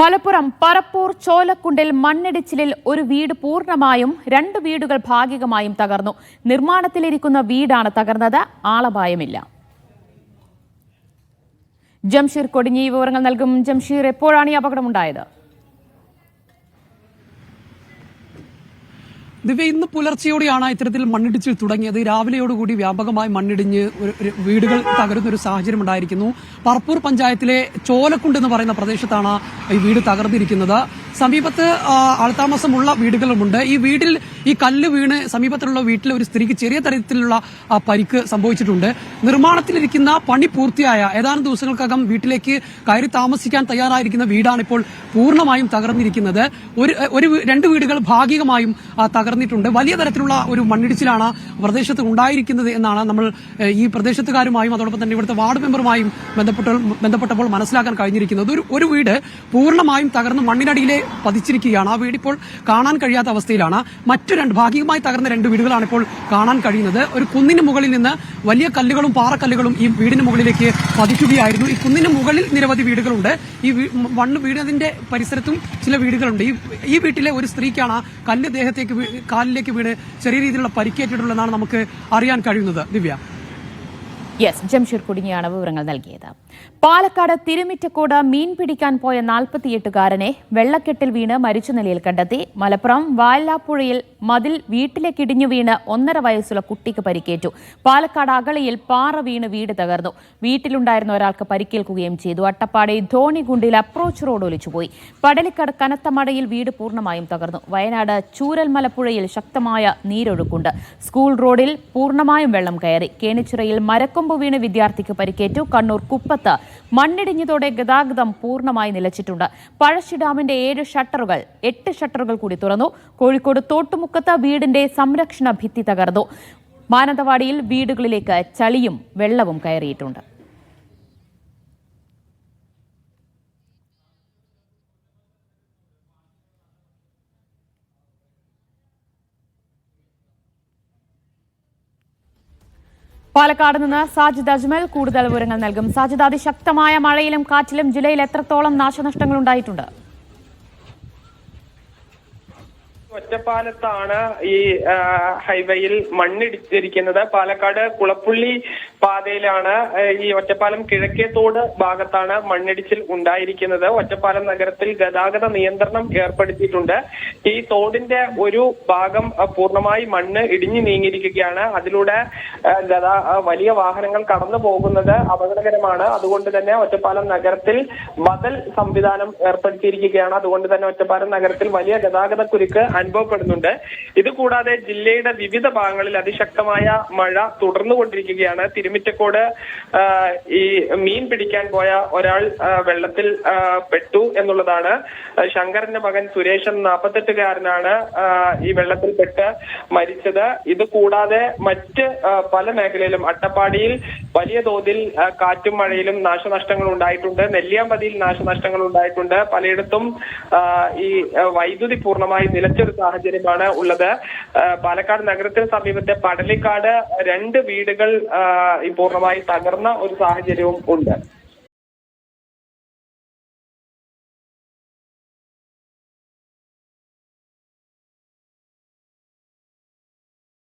മലപ്പുറം പറപ്പൂർ ചോലക്കുണ്ടിൽ മണ്ണിടിച്ചിലിൽ ഒരു വീട് പൂർണമായും രണ്ട് വീടുകൾ ഭാഗികമായും തകർന്നു. നിർമ്മാണത്തിലിരിക്കുന്ന വീടാണ് തകർന്നത്. ആളപായമില്ല. ജംഷീർ കൊടിഞ്ഞി വിവരങ്ങൾ നൽകും. ജംഷീർ എപ്പോഴാണ് ഈ അപകടമുണ്ടായത്? ദിവ്യ ഇന്ന് പുലർച്ചെയോടെയാണ് ഇത്തരത്തിൽ മണ്ണിടിച്ചിൽ തുടങ്ങിയത്. രാവിലെയോടുകൂടി വ്യാപകമായി മണ്ണിടിഞ്ഞ് വീടുകൾ തകരുന്ന ഒരു സാഹചര്യം ഉണ്ടായിരിക്കുന്നു. പറപ്പൂർ പഞ്ചായത്തിലെ ചോലക്കുണ്ട് എന്ന് പറയുന്ന പ്രദേശത്താണ് ഈ വീട് തകർന്നിരിക്കുന്നത്. സമീപത്ത് ആൾത്താമസമുള്ള വീടുകളുമുണ്ട്. ഈ വീട്ടിൽ ഈ കല്ല് വീണ് സമീപത്തിലുള്ള വീട്ടിൽ ഒരു സ്ത്രീക്ക് ചെറിയ തരത്തിലുള്ള പരിക്ക് സംഭവിച്ചിട്ടുണ്ട്. നിർമ്മാണത്തിലിരിക്കുന്ന പണി പൂർത്തിയായ ഏതാനും ദിവസങ്ങൾക്കകം വീട്ടിലേക്ക് കയറി താമസിക്കാൻ തയ്യാറായിരിക്കുന്ന വീടാണ് ഇപ്പോൾ പൂർണമായും തകർന്നിരിക്കുന്നത്. ഒരു രണ്ട് വീടുകൾ ഭാഗികമായും തകർന്നിട്ടുണ്ട്. വലിയ തരത്തിലുള്ള ഒരു മണ്ണിടിച്ചിലാണ് പ്രദേശത്ത് ഉണ്ടായിരിക്കുന്നത് എന്നാണ് നമ്മൾ ഈ പ്രദേശത്തുകാരുമായും അതോടൊപ്പം തന്നെ ഇവിടുത്തെ വാർഡ് മെമ്പറുമായും ബന്ധപ്പെട്ട ബന്ധപ്പെട്ടപ്പോൾ മനസ്സിലാക്കാൻ കഴിഞ്ഞിരിക്കുന്നത്. ഒരു ഒരു വീട് പൂർണമായും തകർന്ന് മണ്ണിനടിയിലെ പതിച്ചിരിക്കുകയാണ്. ആ വീട് ഇപ്പോൾ കാണാൻ കഴിയാത്ത അവസ്ഥയിലാണ്. മറ്റു രണ്ട് ഭാഗികമായി തകർന്ന രണ്ട് വീടുകളാണ് ഇപ്പോൾ കാണാൻ കഴിയുന്നത്. ഒരു കുന്നിന് മുകളിൽ നിന്ന് വലിയ കല്ലുകളും പാറക്കല്ലുകളും ഈ വീടിന് മുകളിലേക്ക് പതിക്കുകയായിരുന്നു. ഈ കുന്നിന് മുകളിൽ നിരവധി വീടുകളുണ്ട്. ഈ മണ്ണ് വീടിന്റെ പരിസരത്തും ചില വീടുകളുണ്ട്. ഈ വീട്ടിലെ ഒരു സ്ത്രീക്കാണ് കല്ല് ദേഹത്തേക്ക് കാലിലേക്ക് വീണ് ചെറിയ രീതിയിലുള്ള പരിക്കേറ്റിട്ടുള്ളതെന്നാണ് നമുക്ക് അറിയാൻ കഴിയുന്നത്. ദിവ്യ. യെസ് ജംഷീർ കുടുങ്ങിയാണ് വിവരങ്ങൾ നൽകിയത്. പാലക്കാട് തിരുമിറ്റക്കോട് മീൻ പിടിക്കാൻ പോയ നാൽപ്പത്തിയെട്ടുകാരനെ വെള്ളക്കെട്ടിൽ വീണ് മരിച്ച നിലയിൽ കണ്ടെത്തി. മലപ്പുറം വാലാപ്പുഴയിൽ മതിൽ വീട്ടിലേക്ക് ഇടിഞ്ഞു വീണ് ഒന്നര വയസ്സുള്ള കുട്ടിക്ക് പരിക്കേറ്റു. പാലക്കാട് അകളിയിൽ പാറ വീണ് വീട് തകർന്നു. വീട്ടിലുണ്ടായിരുന്ന ഒരാൾക്ക് പരിക്കേൽക്കുകയും ചെയ്തു. അട്ടപ്പാടി ധോണിഗുണ്ടിൽ അപ്രോച്ച് റോഡ് ഒലിച്ചുപോയി പടലിക്കട് കനത്ത മഴയിൽ വീട് പൂർണമായും തകർന്നു. വയനാട് ചൂരൽമലപ്പുഴയിൽ ശക്തമായ നീരൊഴുക്കുണ്ട്. സ്കൂൾ റോഡിൽ പൂർണമായും വെള്ളം കയറി. കേണിച്ചിറയിൽ മരക്കൊമ്പ് വീണ് വിദ്യാർത്ഥിക്ക് പരിക്കേറ്റു. കണ്ണൂർ കുപ്പത്ത് മണ്ണിടിഞ്ഞതോടെ ഗതാഗതം പൂർണമായി നിലച്ചിട്ടുണ്ട്. പഴശ്ശി ഡാമിന്റെ ഏഴ് ഷട്ടറുകൾ എട്ട് ഷട്ടറുകൾ കൂടി തുറന്നു. കോഴിക്കോട് തോട്ടുമുക്കത്ത് വീടിന്റെ സംരക്ഷണ ഭിത്തി തകർന്നു. മാനന്തവാടിയിൽ വീടുകളിലേക്ക് ചളിയും വെള്ളവും കയറിയിട്ടുണ്ട്. പാലക്കാട് നിന്ന് സാജിദ് അജ്മൽ കൂടുതൽ വിവരങ്ങൾ നൽകും. സാജിദ് അതിശക്തമായ മഴയിലും കാറ്റിലും ജില്ലയിൽ എത്രത്തോളം നാശനഷ്ടങ്ങൾ ഉണ്ടായിട്ടുണ്ട് ഒറ്റപ്പാലത്താണ് ഈ ഹൈവേയിൽ മണ്ണിടിച്ചിരിക്കുന്നത്. പാലക്കാട് കുളപ്പുള്ളി പാതയിലാണ് ഈ ഒറ്റപ്പാലം കിഴക്കേത്തോട് ഭാഗത്താണ് മണ്ണിടിച്ചിൽ ഉണ്ടായിരിക്കുന്നത്. ഒറ്റപ്പാലം നഗരത്തിൽ ഗതാഗത നിയന്ത്രണം ഏർപ്പെടുത്തിയിട്ടുണ്ട്. ഈ തോടിന്റെ ഒരു ഭാഗം പൂർണമായി മണ്ണ് ഇടിഞ്ഞു നീങ്ങിയിരിക്കുകയാണ്. അതിലൂടെ ഗതാ വലിയ വാഹനങ്ങൾ കടന്നു പോകുന്നത് അപകടകരമാണ്. അതുകൊണ്ട് തന്നെ ഒറ്റപ്പാലം നഗരത്തിൽ ബദൽ സംവിധാനം ഏർപ്പെടുത്തിയിരിക്കുകയാണ്. അതുകൊണ്ട് തന്നെ ഒറ്റപ്പാലം നഗരത്തിൽ വലിയ ഗതാഗത കുരുക്ക് അനുഭവപ്പെടുന്നുണ്ട്. ഇത് കൂടാതെ ജില്ലയുടെ വിവിധ ഭാഗങ്ങളിൽ അതിശക്തമായ മഴ തുടർന്നുകൊണ്ടിരിക്കുകയാണ്. തിരുമിറ്റക്കോട് ഈ മീൻ പിടിക്കാൻ പോയ ഒരാൾ വെള്ളത്തിൽ പെട്ടു എന്നുള്ളതാണ്. ശങ്കറിന്റെ മകൻ സുരേഷൻ നാപ്പത്തെട്ടുകാരനാണ് ഈ വെള്ളത്തിൽ പെട്ട് മരിച്ചത്. ഇത് കൂടാതെ മറ്റ് പല മേഖലയിലും അട്ടപ്പാടിയിൽ വലിയ തോതിൽ കാറ്റും മഴയിലും നാശനഷ്ടങ്ങൾ ഉണ്ടായിട്ടുണ്ട്. നെല്ലിയാമ്പതിയിൽ നാശനഷ്ടങ്ങൾ ഉണ്ടായിട്ടുണ്ട്. പലയിടത്തും ഈ വൈദ്യുതി പൂർണമായി നിലച്ചൊരു സാഹചര്യമാണ് ഉള്ളത്. പാലക്കാട് നഗരത്തിന് സമീപത്തെ പടലിക്കാട് രണ്ട് വീടുകൾ പൂർണമായി തകർന്ന ഒരു സാഹചര്യവും ഉണ്ട്.